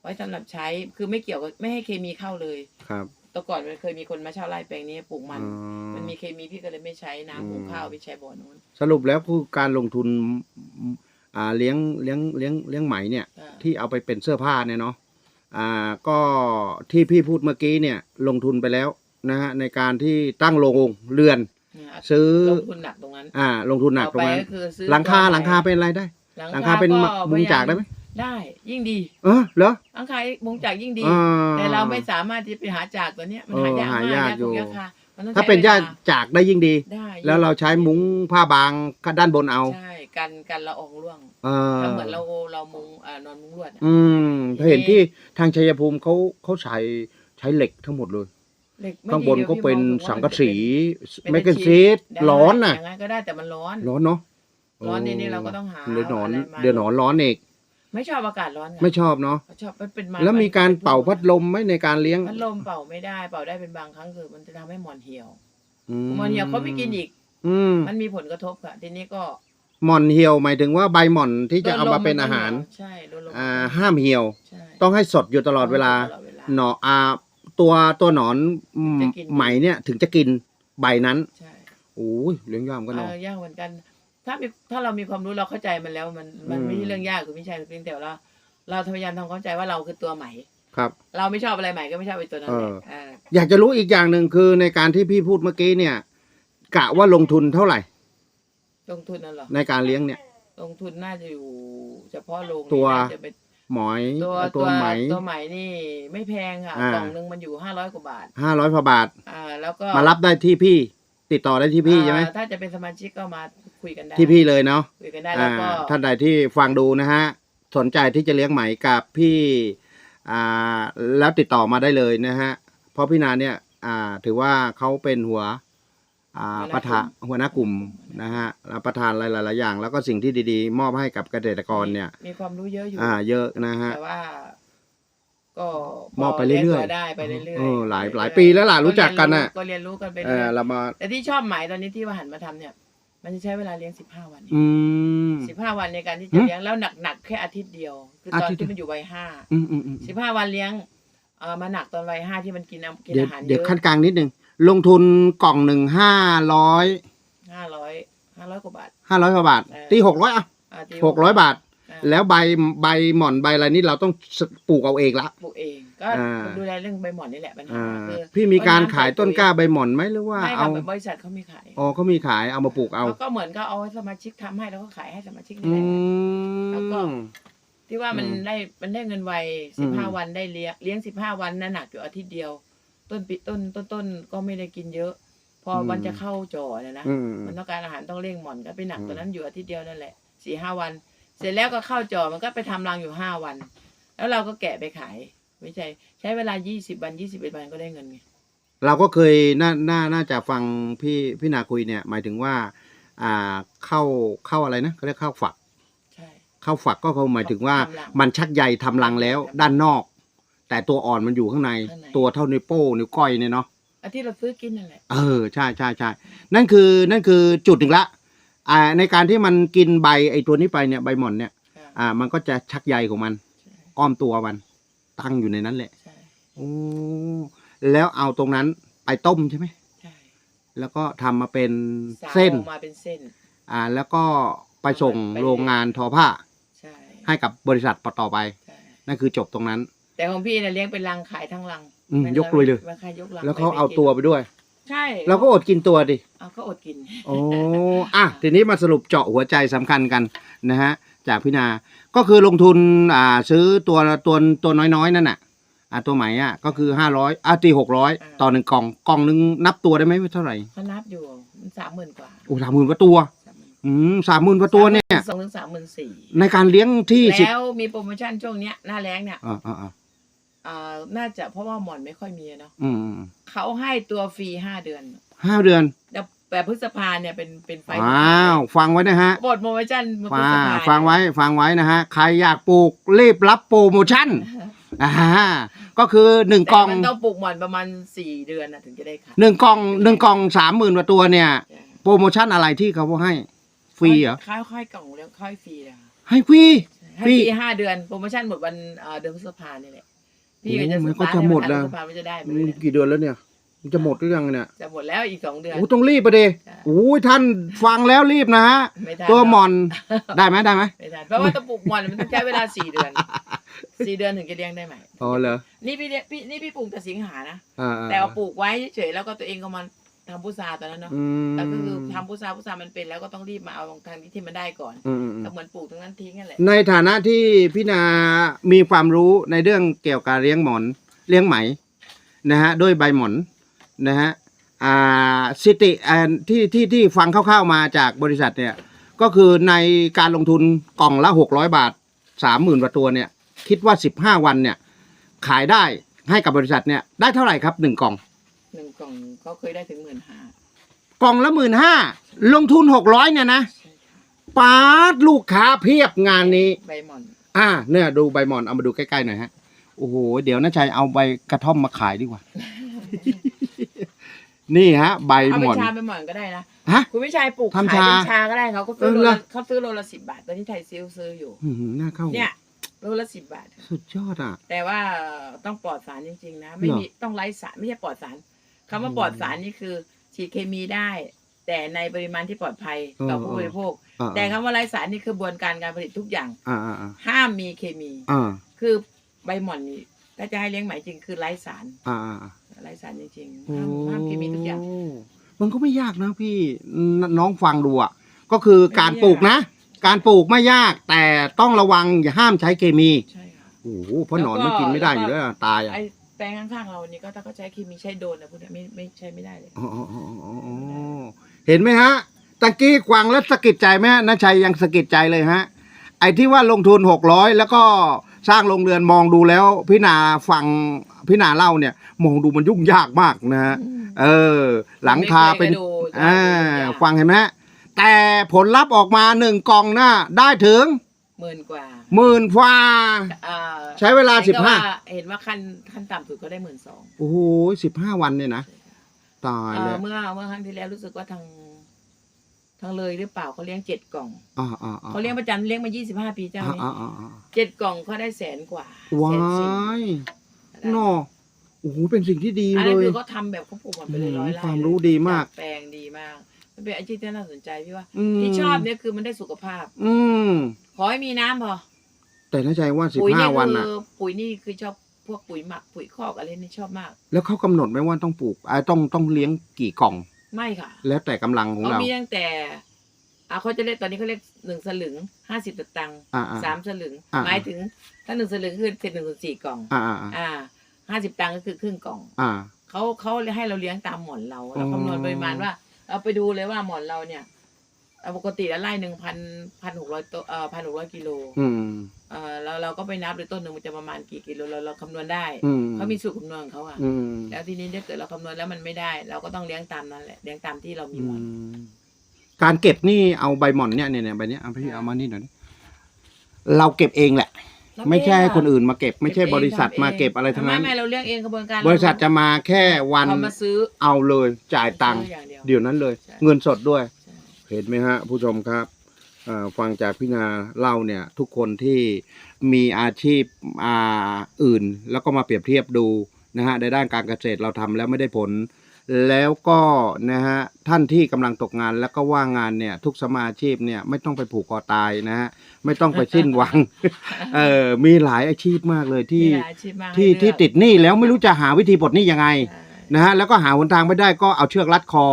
Speaker 2: ไว้สำหรับใช้คือไม่เกี่ยวกับไม่ให้เคมีเข้าเลย
Speaker 1: ครับ
Speaker 2: แต่ก่อนมันเคยมีคนมาเช่าไร่แปลงนี้ปลูกมัน
Speaker 1: อ๋อ
Speaker 2: มันมีเคมีพี่ก็เลยไม่ใช้น้ำ
Speaker 1: อืม
Speaker 2: หุงข้าวพี่ใช้บ่อนู้น
Speaker 1: สรุปแล้วคือการลงทุน อ่าเลี้ยงเลี้ยงเลี้ยงเลี้ยงไหมเนี่ย
Speaker 2: อ่า
Speaker 1: ที่เอาไปเป็นเสื้อผ้าเนี่ยเนาะอ่าก็ที่พี่พูดเมื่อกี้เนี่ยลงทุนไปแล้วนะฮะในการที่ตั้งโรงเรือน
Speaker 2: เนี่ย
Speaker 1: ซื้อ
Speaker 2: ลงทุนหนักตรงนั้น
Speaker 1: อ่าลงทุนหนัก
Speaker 2: ต่อ
Speaker 1: ตร
Speaker 2: ไป
Speaker 1: งนั้น
Speaker 2: ก็คือซื้อ
Speaker 1: หลังคา
Speaker 2: ตัว
Speaker 1: หลังคาเป็นอะไรได้ หลังคาเป็น
Speaker 2: ก็
Speaker 1: มุงจากได้ไหม
Speaker 2: ได้ยิ่งดี
Speaker 1: เออเหรอ
Speaker 2: หลังคามุงจากยิ่งดี
Speaker 1: อ่
Speaker 2: แต่เราไม่สามารถที่จะไปหาจากตัวเนี้ยมัน
Speaker 1: เออ
Speaker 2: หายาก
Speaker 1: หามา
Speaker 2: ก
Speaker 1: ยาก
Speaker 2: ยาก
Speaker 1: อยู่
Speaker 2: ยากค่ะ มันต้อง
Speaker 1: ถ้า
Speaker 2: ใช้
Speaker 1: เป็น
Speaker 2: วล
Speaker 1: ญาติจากได้ยิ่งดี
Speaker 2: ได้
Speaker 1: แล้วเราใช้มุ้งผ้าบางก็ด้านบนเอา
Speaker 2: ใช่กันกันละอองร่วง
Speaker 1: เออ
Speaker 2: ถ้าเหมือนเราเรามุงอ่านอนมุงลวดอะ
Speaker 1: อืมถ้าเห็นที่ทางชัยภูมิเขาเขาใช้ใช้เหล็กทั้งหมดเลย
Speaker 2: เหล็กไม่
Speaker 1: ข้างบน
Speaker 2: ดี
Speaker 1: ก็
Speaker 2: ดี๋ยว
Speaker 1: เป็น
Speaker 2: พี่มอถึ
Speaker 1: สัง
Speaker 2: ว่
Speaker 1: กะสี
Speaker 2: เป็น
Speaker 1: แมกกาซีด
Speaker 2: ได้
Speaker 1: ร้อนน่ะ
Speaker 2: อย่างนั้นก็ได้แต่มันร้อน
Speaker 1: ร้อนเนาะ
Speaker 2: ร้อนนี่นี่เราก็ต้องหา
Speaker 1: เดือดหนอน
Speaker 2: อะไรมา
Speaker 1: เดือดหนอนร้อนเอก
Speaker 2: ไม่ชอบอากาศร้อนไง
Speaker 1: ไม่ชอบเนาะ
Speaker 2: ชอบมันเป็นน
Speaker 1: แล้วมีการเป่าพัดลมไหมในการเลี้ยง
Speaker 2: พัดลมเป่าไม่ได้เป่าได้เป็นบางครั้งคือมันจะทำให้หมอนเหี่ยว
Speaker 1: อื
Speaker 2: หมอนเหี่ยวเขาไม่กินอีก
Speaker 1: อืม
Speaker 2: มันมีผลกระทบค่ะทีนี้ก็
Speaker 1: หม่อนเหี่ยวหมายถึงว่าใบหม่อนที่จะเอามาเป็นอาหาร
Speaker 2: ใช่โดนลม
Speaker 1: อ่าห้ามเหี่ยว
Speaker 2: ใช่
Speaker 1: ต้องให้สดอยู่ตลอดเวลา
Speaker 2: ตลอดเวลา
Speaker 1: หนออ่าตัวตัวหนอนอืม
Speaker 2: จะกิน
Speaker 1: ไหมเนี่ยถึงจะกินใบนั้น
Speaker 2: ใช่
Speaker 1: โอ้ยเลี้ยงยากก็
Speaker 2: เอ
Speaker 1: เนาะ
Speaker 2: อยากเหมือนกัน ถ้ามีถ้าเรามีความรู้เราเข้าใจมันแล้ว มันมัน
Speaker 1: อืม
Speaker 2: ไม่ใช่เรื่องยากคือไม่ใช่เพียงแต่ว่าเราพยายามทำเข้าใจว่าเราคือตัวไหม
Speaker 1: ครับ
Speaker 2: เราไม่ชอบอะไรใหม่ก็ไม่ชอบไอ้ตัวนั้นแหละ
Speaker 1: เออ
Speaker 2: อ่า
Speaker 1: อยากจะรู้อีกอย่างหนึ่งคือในการที่พี่พูดเมื่อกี้เนี่ย กะว่าลงทุนเท่าไหร่
Speaker 2: ลงทุนนั่นเหรอ
Speaker 1: ในการเลี้ยงเนี่ย
Speaker 2: ลงทุนน่าจะอยู่ เฉพาะโรง
Speaker 1: ตัว
Speaker 2: นี่น่าจะเป็น
Speaker 1: หมอย
Speaker 2: ตัว
Speaker 1: ตั
Speaker 2: ตัวว
Speaker 1: ไหม
Speaker 2: ตัวไหมนี่ไม่แพงค่ะ
Speaker 1: อ่าก
Speaker 2: ล่องหนึงมันอยู่ห้าร้อยกว่าบาท
Speaker 1: ห้าร้อยพบาท
Speaker 2: อ่า แล้วก็
Speaker 1: มารับได้ที่พี่ ติดต่อได้ที่พี่ใช่ไหม
Speaker 2: อ่าถ้าจะเป็นสมาชิกก็มาคุยกันได้
Speaker 1: ที่พี่เลยเนาะ
Speaker 2: คุยกันได้แล้วก็
Speaker 1: อ่าท่านใดที่ฟังดูนะฮะ สนใจที่จะเลี้ยงไหมกับพี่อ่าแล้วติดต่อมาได้เลยนะฮะ เพราะพี่นาเนี่ยอ่าถือว่าเขาเป็นหัวอ่าประธานหัวหน้ากลุ่มนะฮะแล้วประธานหลายๆอย่าง แล้วก็สิ่งที่ดีๆ มอบให้กับเกษตรกรเนี่ย
Speaker 2: มีความรู้เยอะอยู่
Speaker 1: อ่าเยอะนะฮะ
Speaker 2: แต่ว่า ก็
Speaker 1: มอบไปเรื่อยๆ
Speaker 2: ลี้งตัวได้ไปเรื่อยๆ
Speaker 1: เออหลายหลายปีแล้วล่ะรู้จักกันน่ะ
Speaker 2: ก็เรียนรู้กันไป
Speaker 1: เอ
Speaker 2: เรื่อ
Speaker 1: อยเรามา
Speaker 2: แต่ที่ชอบไหมตอนนี้ที่ว่าหันมาทำเนี่ย มันจะใช้เวลาเลี้ยงสิบห้าวัน
Speaker 1: อืม
Speaker 2: สิบห้าวันในการที่
Speaker 1: หื
Speaker 2: จะ
Speaker 1: ม
Speaker 2: เลี้ยงแล้วหนักๆแค่อาทิตย์เดียว คือต
Speaker 1: อา
Speaker 2: อน
Speaker 1: ทิตย์
Speaker 2: ที่มันอยู่วัยห้า
Speaker 1: อืมอืมอืม
Speaker 2: สิบห้าวันเลี้ยงเออมาหนักตอนวัยห้าที่มันกินอากิน
Speaker 1: เดี๋ยว
Speaker 2: อาหารเย
Speaker 1: เดี๋ยว
Speaker 2: อะ
Speaker 1: ขั้นกลางนิดนึงลงทุนกล่องหนึ่งห้าร้อย
Speaker 2: ห้าร้อยห้าร้อยกว่าบาท
Speaker 1: ห้าร้อยกว่าบาท
Speaker 2: เออ
Speaker 1: ตีหกร้อยอะ
Speaker 2: อ่าที่
Speaker 1: หกร้อยบาท
Speaker 2: อ่า
Speaker 1: แล้วใบใบหม่อนใบอะไรนี่เราต้องปลูกเอาเองละ
Speaker 2: ปลูกเอง ก็
Speaker 1: อ่า
Speaker 2: ดูแลเรื่องใบหม่อนนี่แหละปัญหา
Speaker 1: อ่า
Speaker 2: คือ
Speaker 1: พี่มีการขายต้นกล้าใบหม่อนไหมหรือว่า
Speaker 2: ไม่
Speaker 1: เอา
Speaker 2: ค่ะบริษัทเขามีขาย
Speaker 1: อ๋อเขามีขายเอามาปลูกเอา
Speaker 2: เขาก็เหมือนก็เอาให้สมาชิกทำให้แล้วก็ขายให้สมาชิก
Speaker 1: อื
Speaker 2: นี่แหละ แล้วก็
Speaker 1: ม
Speaker 2: ที่ว่ามัน
Speaker 1: อืม
Speaker 2: ได้มันได้เงินไว
Speaker 1: อื
Speaker 2: สิบ
Speaker 1: ม
Speaker 2: ห้าวันได้เลี้ยงเลี้ยงสิบห้าวันนั่นหนักอยู่อาทิตย์เดียว ต้นปีต้นต้นต้นก็ไม่ได้กินเยอะ พออ
Speaker 1: ม
Speaker 2: มันจะเข้าจอเนี่ยนะ
Speaker 1: อืม
Speaker 2: มันต้องการอาหารต้องเร่งหม่อนก็ไปหนัก
Speaker 1: อืม
Speaker 2: ตัวนั้นอยู่อาทิตย์เดียวนั่นแหละสี่ห้าวัน เสร็จแล้วก็เข้าจอมันก็ไปทำรังอยู่ห้าวัน แล้วเราก็แกะไปขาย ไม่ใช่ ใช้เวลายี่สิบวันยี่สิบเอ็ดวันก็ได้เงินไง
Speaker 1: เราก็เคยน่าน่าน่าจะฟังพี่พี่นาคุยเนี่ย หมายถึงว่า อ่าเข้าเข้าอะไรนะเขาเรียกเข้าฝัก
Speaker 2: ใช่
Speaker 1: เข้าฝักก็คือหมายถึงว่า
Speaker 2: ทำรัง
Speaker 1: มันชักใยทำรังแล้ว ด้านนอก แต่ตัวอ่อนมันอยู่ข้างใน
Speaker 2: ข้างใน
Speaker 1: ตัวเท่านิ้วโป้งนิ้วก้อยเนี่ยเนาะ
Speaker 2: อาที่เราซื้อกินนั่นแหละ
Speaker 1: เออใช่ใช่ใช่นั่นคือนั่นคือจุดหนึ่งละ อ่าในการที่มันกินใบไอ้ตัวนี้ไปเนี่ยใบหม่อนเนี่ย
Speaker 2: ค่ะ
Speaker 1: อ่า มันก็จะชักใยของมัน
Speaker 2: ใช่
Speaker 1: อ้อมตัวมัน ตั้งอยู่ในนั้นแหละ
Speaker 2: ใช่
Speaker 1: โอ้แล้วเอาตรงนั้นไปต้มใช่ไหม
Speaker 2: ใช่
Speaker 1: แล้วก็ทำมาเป็น
Speaker 2: สาว
Speaker 1: เส้น
Speaker 2: ออกมาเป็นเส้น
Speaker 1: อ่า แล้วก็ไปส่ง
Speaker 2: ไป
Speaker 1: โรงงานทอผ้า
Speaker 2: ใช่
Speaker 1: ให้กับบริษัทต่อไป
Speaker 2: ใช่
Speaker 1: นั่นคือจบตรงนั้น
Speaker 2: แต่ของพี่เนี่ยเลี้ยงเป็นรังขายทั้งรัง
Speaker 1: อืม
Speaker 2: ไม่
Speaker 1: ยกลุยเลย
Speaker 2: ไม่ค่อยยกรัง
Speaker 1: แล้วเขา
Speaker 2: ไป
Speaker 1: เอา
Speaker 2: กิน
Speaker 1: ตัวไปด้วย
Speaker 2: ใช่
Speaker 1: เราก็อดกินตัวดิ
Speaker 2: เอาก็อดกิน
Speaker 1: โอ้อะทีนี้มาสรุปเจาะหัวใจสำคัญกันนะฮะ จากพี่นา ก็คือลงทุนอ่าซื้อตัวตัวตัวน้อยๆ นั่นน่ะ อ่าตัวใหม่อะ ก็คือห้าร้อยอะตีหกร้อยต่อหนึ่งกล่อง กล่องหนึ่งนับตัวได้ไหมว่าเท่าไหร่
Speaker 2: เขานับอยู่มันสามหมื่นกว่า
Speaker 1: โอ้สามหมื่นกว่าตัว
Speaker 2: 30,000
Speaker 1: อืมสามหมื่นกว่าตัวเนี่ย
Speaker 2: สองถึงสามหมื่นสี่
Speaker 1: ในการเลี้ยงที่สิบ
Speaker 2: แล้วมีโปรโมชั่นช่วงเนี้ยหน้าแรงเนี่ย
Speaker 1: อ่าอ่าอ่า
Speaker 2: อ่าน่าจะเพราะว่าหมอนไม่ค่อยมีอะเนาะ
Speaker 1: อืมอืม
Speaker 2: เขาให้ตัวฟรีห้าเดือน
Speaker 1: ห้าเดือน
Speaker 2: แล้วแต่พฤษภาเนี่ยเป็นเป็นไฟ
Speaker 1: ว้าวฟังไว้นะฮะ
Speaker 2: บทโปรโมชั่นพฤ
Speaker 1: ฟั
Speaker 2: ษ
Speaker 1: ง
Speaker 2: ภา
Speaker 1: ฟังไว้ฟังไว้นะฮะใครอยากปลูกรีบรับโปรโมชั่นอ่าก็คือหนึ่งก
Speaker 2: แต่
Speaker 1: ล่อง
Speaker 2: มันต้องปลูกหมอนประมาณสี่เดือนนะถึงจะได้ขาย
Speaker 1: หนึ่งกล่องหนึ่งกล่องสามหมื่นกว่าตัวเนี่ย โปรโมชั่นอะไรที่เขาให้ฟรีเหรอ
Speaker 2: ค่อยค่อยๆกล่องแล้วค่อยฟรีเลยค่ะ
Speaker 1: ให้ฟรี
Speaker 2: ให้
Speaker 1: ฟรี
Speaker 2: ฟรีห้าเดือนโปรโมชั่นหมดวันเอ่อเดือนพฤษภาเนี่ยแหละ พี่ก็จะ
Speaker 1: โอ้มันก็
Speaker 2: สตาร์ท
Speaker 1: จะหมด
Speaker 2: ให้
Speaker 1: แล้ว
Speaker 2: พฤษภาไม่จะได้ไหม
Speaker 1: นี่
Speaker 2: เนี่ย
Speaker 1: กี่เดือนแล้วเนี่ยมันจะหมดหรือยังเนี่ย
Speaker 2: จะหมดแล้วอีกสองเดือน
Speaker 1: โอ้ต้องรีบไปดิ
Speaker 2: ใช่
Speaker 1: โอ้ยท่านฟังแล้วรีบนะฮะ
Speaker 2: ไม่ทัน
Speaker 1: ตัวหม
Speaker 2: รก
Speaker 1: อนได้ไหมได้ไหม
Speaker 2: ไม่ทันเพราะว่าต้องปลูกหมอนมันต้องใช้เวลาสี่เดือนสี่เดือนถึงจะเลี้ยงได้ใหม่
Speaker 1: อ๋อเหรอ
Speaker 2: นี่พี่เลี้ยงพี่นี่พี่ปลูกแต่สิงหานะ
Speaker 1: อ่า
Speaker 2: แต่ว่าปลูกไว้เฉยๆแล้วก็ตัวเองก็มา ทำพุทราตอนนั้นเนาะ
Speaker 1: อืม
Speaker 2: แต่ก็คือทำพุทราพุทรามันเป็นแล้วก็ต้องรีบมาเอาทางที่ที่มันได้ก่อน
Speaker 1: อืมอืมอืม
Speaker 2: ก็เหมือนปลูกตรงนั้นทิ้งนั่นแหละ
Speaker 1: ในฐานะที่พี่นามีความรู้ในเรื่องเกี่ยวกับเลี้ยงหมอนเลี้ยงไหมนะฮะด้วยใบหมอนนะฮะอ่าสิติอ่าที่ที่ที่ฟังคร่าวๆมาจากบริษัทเนี่ย ก็คือในการลงทุนกล่องละหกร้อยบาทสามหมื่นกว่าตัวเนี่ย คิดว่าสิบห้าวันเนี่ย ขายได้ให้กับบริษัทเนี่ย ได้เท่าไหร่ครับหนึ่งกล่อง
Speaker 2: หนึ่งกล่องเขาเคยได้ถึงหมื่นห้าก
Speaker 1: ล่องละหมื่นห้าลงทุนหกร้อยเนี่ยนะ
Speaker 2: ใช่ค่ะ
Speaker 1: ปาดลูกค้าเพียบงานนี้
Speaker 2: ใบหมอน
Speaker 1: อ่าเนี่ยดูใบหมอนเอามาดูใกล้ๆหน่อยฮะโอ้โหเดี๋ยวน้าชัยเอาใบกระท่อมมาขายดีกว่า นี่ฮะ ใบ
Speaker 2: เอา
Speaker 1: หม
Speaker 2: เป็
Speaker 1: อน
Speaker 2: น ชาเป็นหมอนก็ได้นะ
Speaker 1: ฮะ
Speaker 2: คุณวิชัยปลูก
Speaker 1: ทำ
Speaker 2: ขาย
Speaker 1: ชา
Speaker 2: เป็นชาก็ได้เขาก็ซื้อ
Speaker 1: เออ
Speaker 2: โล
Speaker 1: เหรอ
Speaker 2: ละเขาซื้อโลละสิบบาท ตอนที่ไทยซิลซื้ออยู่
Speaker 1: อื้อหือน่าเข้า
Speaker 2: เนี่ยโลละสิบบาท
Speaker 1: สุดยอดอะ
Speaker 2: แต่ว่าต้องปลอดสารจริง ๆ นะ ไม่มีต้องไร้สารไม่ใช่ปลอดสาร คำว่า
Speaker 1: อืม
Speaker 2: ปลอดสารนี่คือ ฉีดเคมีได้ แต่ในปริมาณที่ปลอดภัยต่อผู้
Speaker 1: เออ
Speaker 2: บริโภค
Speaker 1: อ่า
Speaker 2: แต่คำว่าไร้สารนี่คือกระบวนการการผลิตทุกอย่าง
Speaker 1: อ่าอ่าอ่า
Speaker 2: ห้ามมีเคมี
Speaker 1: อ่า
Speaker 2: คือใบหม่อนนี่ถ้าจะให้เลี้ยงไหมจริงคือไร้สาร
Speaker 1: อ่าอ่าอ่า
Speaker 2: ไร้สารจริงๆ
Speaker 1: โอ้
Speaker 2: ห้ามห้ามเคมีทุกอย่าง
Speaker 1: มันก็ไม่ยากนะพี่นน้องฟังดูอะก็คือการปลูกนะ การปลูกไม่ยากแต่ต้องระวังอย่าห้ามใช้เคมี
Speaker 2: ใช่ค่ะ
Speaker 1: โอ้โหเพราะหนอนมันกินไม่ได้อยู่แล้วอะตายอะ
Speaker 2: ไอ้ แปลงข้างๆเรานี่ก็ถ้าเขาใช้เคมีใช้โดรนนะพวกนี้ไม่ไม่ใช้ไม่ได้เลย
Speaker 1: อ๋ออ๋ออ๋ออ๋ออ๋อเห็นไหมฮะตะกี้กวางแล้วสะกิดใจไหมฮะน้าชัยยังสะกิดใจเลยฮะ ไอ้ที่ว่าลงทุนหกร้อยแล้วก็สร้างโรงเรือนมองดูแล้ว พี่นาฟังพี่นาเล่าเนี่ย มองดูมันยุ่งยากมากนะฮะเออ หลังคาเป็น
Speaker 2: ไม่คยดู
Speaker 1: อ่า
Speaker 2: ดู
Speaker 1: ฟังเห็นไหมฮะแต่ผลลัพธ์ออกมาหนึ่งกล่องน่ะได้ถึง
Speaker 2: หมื่นกว่า
Speaker 1: หมื่นฟ้า
Speaker 2: อ่า
Speaker 1: ใช้เวลา
Speaker 2: เห็
Speaker 1: สิ
Speaker 2: น
Speaker 1: บ
Speaker 2: ก็
Speaker 1: ห้า
Speaker 2: ว่าเห็นว่าขั้นขั้นต่ำสุดก็ได้หมื่นสอง
Speaker 1: โอ้โหสิบห้าวันเนี่ยนะ ตายเลย
Speaker 2: เมื่อเมื่อครั้งที่แล้วรู้สึกว่าทางทางเลยหรือเปล่าเขาเลี้ยงเจ็ดกล่อง
Speaker 1: อ่าอ่าอ่า
Speaker 2: เขาเลี้ยงประจำเลี้ยงมายี่สิบห้าปีเจ้า
Speaker 1: อ่า
Speaker 2: นี้
Speaker 1: อ่าอ่าอ่า
Speaker 2: เจ็ดกล่องเขาได้แสนกว่า
Speaker 1: ว้า
Speaker 2: แสนสี่
Speaker 1: ย
Speaker 2: ได้
Speaker 1: นอโอ้โหเป็นสิ่งที่ดี
Speaker 2: อัน
Speaker 1: เล
Speaker 2: นั้น
Speaker 1: ย
Speaker 2: คือเขาทำแบบเขาปลูกมันไปเลยร้อยไร่
Speaker 1: ความรู้ดีมาก
Speaker 2: แปลงดีมากมันเป็นอาชีพที่น่าสนใจพี่ว่า
Speaker 1: ม
Speaker 2: ที่ชอบเนี่ยคือมันได้สุขภาพ
Speaker 1: อืม
Speaker 2: ขอให้มีน้ำพอ
Speaker 1: แต่น่าใจว่าสิบ
Speaker 2: ปุ๋ย
Speaker 1: ห้า
Speaker 2: นี่
Speaker 1: วัน
Speaker 2: คื
Speaker 1: น่ะ
Speaker 2: อปุ๋ยนี่คือชอบพวกปุ๋ยหมักปุ๋ยคอกอะไรนี่ชอบมาก
Speaker 1: แล้วเขากำหนดไหมว่าต้องปลูกอ่าต้องต้องเลี้ยงกี่กล่อง
Speaker 2: ไม่ค่ะ
Speaker 1: แล้วแต่กำลังของ
Speaker 2: เขา
Speaker 1: เรา
Speaker 2: มีตั้งแต่อ่าเขาจะเรียกตอนนี้เขาเรียกหนึ่งสลึงห้าสิบตังค์
Speaker 1: อ่าอ่า
Speaker 2: สามสลึง
Speaker 1: อ่า
Speaker 2: หมายถึงถ้าหนึ่งสลึงคือสิบหนึ่งส่วนสี่กล่อง
Speaker 1: อ่าอ่าอ่า
Speaker 2: อ่าห้าสิบตังค์ก็คือครึ่งกล่อง
Speaker 1: อ่า
Speaker 2: เขาเขาให้เราเลี้ยงตามหมอนเรา
Speaker 1: อ๋
Speaker 2: เรา
Speaker 1: อ
Speaker 2: คำนวณปริมาณว่าเราไปดูเลยว่าหมอนเราเนี่ยเอ่อ ปกติแล้วไร่หนึ่งพันพันหกร้อยตัวเอ่อพันหกร้อยกิโล
Speaker 1: อืม
Speaker 2: เอ่อเราเราก็ไปนับเลยต้นหนึ่งมันจะประมาณกี่กิโลเราเราคำนวณได้
Speaker 1: อืม
Speaker 2: เขามีสูตรคำนวณของเขาอะ
Speaker 1: อืม
Speaker 2: แล้วทีนี้ถ้าเกิดเราคำนวณแล้วมันไม่ได้ เราก็ต้องเลี้ยงตามนั้นแหละเลี้ยงตามที่เรามี
Speaker 1: อื
Speaker 2: หมอน
Speaker 1: มการเก็บนี่เอาใบหม่อนเนี่ยเนี่ยเนี่ยใบเนี้ยเอาพี่เอามานี่หน่อยดิเราเก็บเองแหละไม่ใช่ให้คนอื่นมาเก็บ ไม่ใช่บริษัทมาเก็บอะไรทั้งนั้น
Speaker 2: ไม่ไม่เราเลี้ยงเองกระบวนการ
Speaker 1: บริษัทจะมาแค่วัน
Speaker 2: เขามาซื้อ
Speaker 1: เอาเลยจ่ายตังค์
Speaker 2: ซื้ออย่างเดียว
Speaker 1: เดี๋ยวนั้นเลย
Speaker 2: ใช่
Speaker 1: เงินสดด้วย
Speaker 2: ใช่
Speaker 1: เห็นไหมฮะผู้ชมครับเอ่อฟังจากพี่นาเล่าเนี่ยทุกคนที่มีอาชีพอ่าอื่น แล้วก็มาเปรียบเทียบดูนะฮะในด้านการเกษตรเราทำแล้วไม่ได้ผล แล้วก็นะฮะท่านที่กำลังตกงานแล้วก็ว่างงานเนี่ยทุกสมาชีพเนี่ยไม่ต้องไปผูกคอตายนะฮะไม่ต้องไปสิ้นหวังเออมีหลายอาชีพมากเลยที่
Speaker 2: มีหลายอาชีพมาก
Speaker 1: ที่
Speaker 2: ให้เลื
Speaker 1: ที่
Speaker 2: อก
Speaker 1: ติดหนี้แล้วไม่รู้จะหาวิธีปลดหนี้ยังไง
Speaker 2: ใช่
Speaker 1: นะฮะแล้วก็หาหนทางไม่ได้ก็เอาเชือกรัดคอ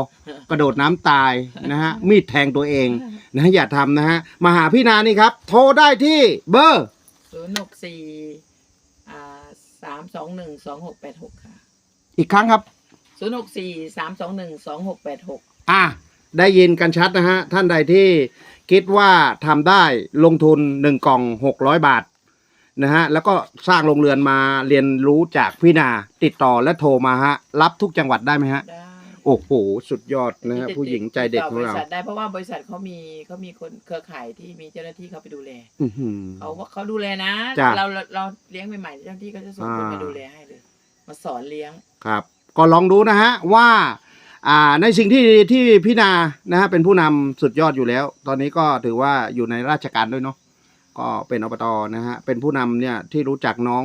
Speaker 1: กระโดดน้ำตายนะฮะมีดแทงตัวเองนะฮะอย่าทำนะฮะมาหาพี่นานี่ครับ โทรได้ที่เบอร์
Speaker 2: ศูนย์หกสี่อ่าสามสองหนึ่งสองหกแปดหกค่ะ
Speaker 1: อีกครั้งครับ
Speaker 2: ศูนย์หกสี่สามสองหนึ่งสองหกแปดหก
Speaker 1: อะได้ยินกันชัดนะฮะ ท่านใดที่คิดว่าทำได้ลงทุนหนึ่งกล่องหกร้อยบาท นะฮะแล้วก็สร้างโรงเรือนมาเรียนรู้จากพี่นาติดต่อและโทรมาฮะ รับทุกจังหวัดได้ไหมฮะ
Speaker 2: ได้
Speaker 1: โอ้โหสุดยอดนะฮะ
Speaker 2: ติ
Speaker 1: ผู้หญิงใจเด็ดของเรา
Speaker 2: ติต่บริษัทได้เพราะว่าบริษัทเขามีเขามีคนเครือข่ายที่มีเจ้าหน้าที่เขาไปดูแล
Speaker 1: อื้อหือ
Speaker 2: เขาเขาดูแลนะ
Speaker 1: จ้ะ
Speaker 2: เราเราเราเลี้ยงใหม่ๆเจ้าหน้าที่ก็จะส่งคน
Speaker 1: อ่าม
Speaker 2: มาดูแลให้เลย มาสอนเลี้ยง
Speaker 1: ครับ ก็ลองดูนะฮะว่าอ่าในสิ่งที่ที่พี่นานะฮะเป็นผู้นำสุดยอดอยู่แล้ว ตอนนี้ก็ถือว่าอยู่ในราชการด้วยเนาะ ก็เป็นอบตนะฮะเป็นผู้นำเนี่ยที่รู้จักน้อง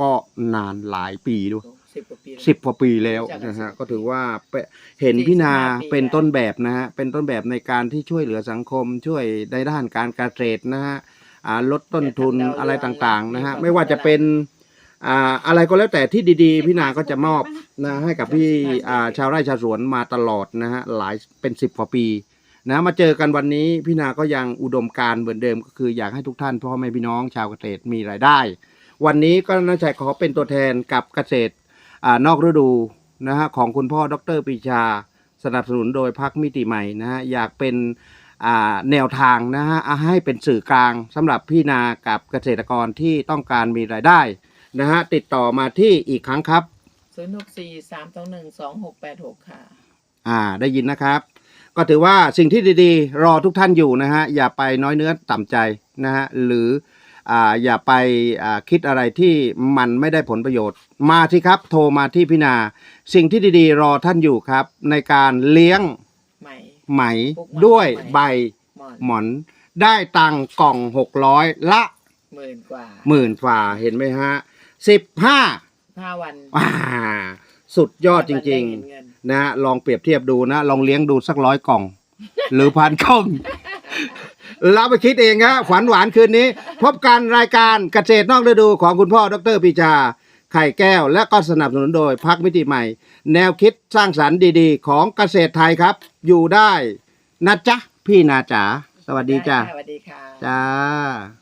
Speaker 1: ก็นานหลายปีด้วย
Speaker 2: สิบกว่าปีแล้ว
Speaker 1: สิบกว่าปีแล้ว
Speaker 2: รู้จักกัน
Speaker 1: นะฮะ
Speaker 2: 10
Speaker 1: ก็ถือว่าเปเห็นพี่นา
Speaker 2: 45ปี
Speaker 1: เป็น
Speaker 2: แล้ว
Speaker 1: ต้นแบบนะฮะเป็นต้นแบบในการที่ช่วยเหลือสังคม ช่วยในด้านการเกษตรนะฮะอ่าลดต้นทุนอะไรต่างๆนะฮะไม่ว่าจะเป็นอ่าอะไรก็แล้วแต่ที่ดีๆ พี่นาก็จะมอบนะให้กับพี่อ่าชาวไร่ชาวสวนมาตลอดนะฮะหลายเป็นสิบกว่าปี นะมาเจอกันวันนี้พี่นาก็ยังอุดมการณ์เหมือนเดิมก็คืออยากให้ทุกท่านพ่อแม่พี่น้องชาวเกษตรมีรายได้ วันนี้ก็น่าจะขอเป็นตัวแทนกับเกษตรอ่านอกฤดูนะฮะของคุณพ่อดรปรีชา สนับสนุนโดยพักมิติใหม่นะฮะอยากเป็นอ่าแนวทางนะฮะอะให้เป็นสื่อกลางสำหรับพี่นากับเกษตรกรที่ต้องการมีรายได้นะฮะติดต่อมาที่อีกครั้งครับ
Speaker 2: ศูนย์หกสี่สามสองหนึ่งสองหกแปดหกค่ะ
Speaker 1: อ่าได้ยินนะครับ ก็ถือว่าสิ่งที่ดีๆ รอทุกท่านอยู่นะฮะอย่าไปน้อยเนื้อต่ำใจนะฮะหรืออ่าอย่าไปอ่าคิดอะไรที่มันไม่ได้ผลประโยชน์ มาที่ครับโทรมาที่พี่นา สิ่งที่ดีๆ รอท่านอยู่ครับ ในการเลี้ยง
Speaker 2: ใหม่
Speaker 1: ไหม
Speaker 2: ปลูกไหม
Speaker 1: ด้วย
Speaker 2: ไหม
Speaker 1: ใบ
Speaker 2: หมอน
Speaker 1: หมอน ได้ตังค์กล่องหกร้อยละ
Speaker 2: หมื่นกว่า
Speaker 1: หมื่นฝ่าเห็นไหมฮะสิบห้า
Speaker 2: ห้าวัน
Speaker 1: อ่าสุดยอดจริง
Speaker 2: ห้าวันได้เห็นเงิน
Speaker 1: ๆ นะฮะลองเปรียบเทียบดูนะ ลองเลี้ยงดูสักร้อยกล่อง หรือพันกล่องเราไปคิดเองฮะฝันหวานคืนนี้ พบกันรายการเกษตรนอกฤดูของคุณพ่อดรปีชาไข่แก้ว และก็สนับสนุนโดยพักมิติใหม่ แนวคิดสร้างสรรค์ดีๆ ของเกษตรไทยครับ อยู่ได้นะจ๊ะพี่นาจ๋าสวัสดีจ้า
Speaker 2: ไค่ะสวัสดีค่ะ
Speaker 1: จ้า